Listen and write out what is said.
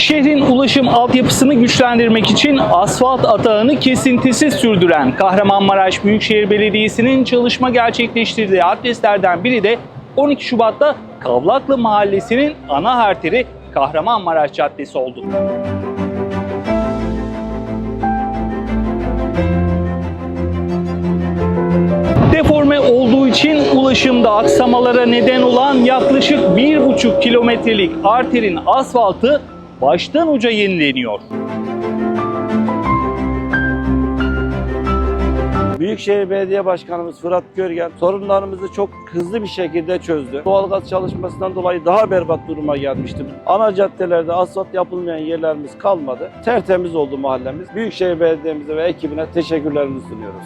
Şehrin ulaşım altyapısını güçlendirmek için asfalt atağını kesintisiz sürdüren Kahramanmaraş Büyükşehir Belediyesi'nin çalışma gerçekleştirdiği adreslerden biri de 12 Şubat'ta Kavlaklı Mahallesi'nin ana arteri Kahramanmaraş Caddesi oldu. Deforme olduğu için ulaşımda aksamalara neden olan yaklaşık 1,5 kilometrelik arterin asfaltı baştan uca yenileniyor. Büyükşehir Belediye Başkanımız Fırat Görgen sorunlarımızı çok hızlı bir şekilde çözdü. Doğalgaz çalışmasından dolayı daha berbat duruma gelmişti. Ana caddelerde asfalt yapılmayan yerlerimiz kalmadı. Tertemiz oldu mahallemiz. Büyükşehir Belediye'mize ve ekibine teşekkürlerimizi sunuyoruz.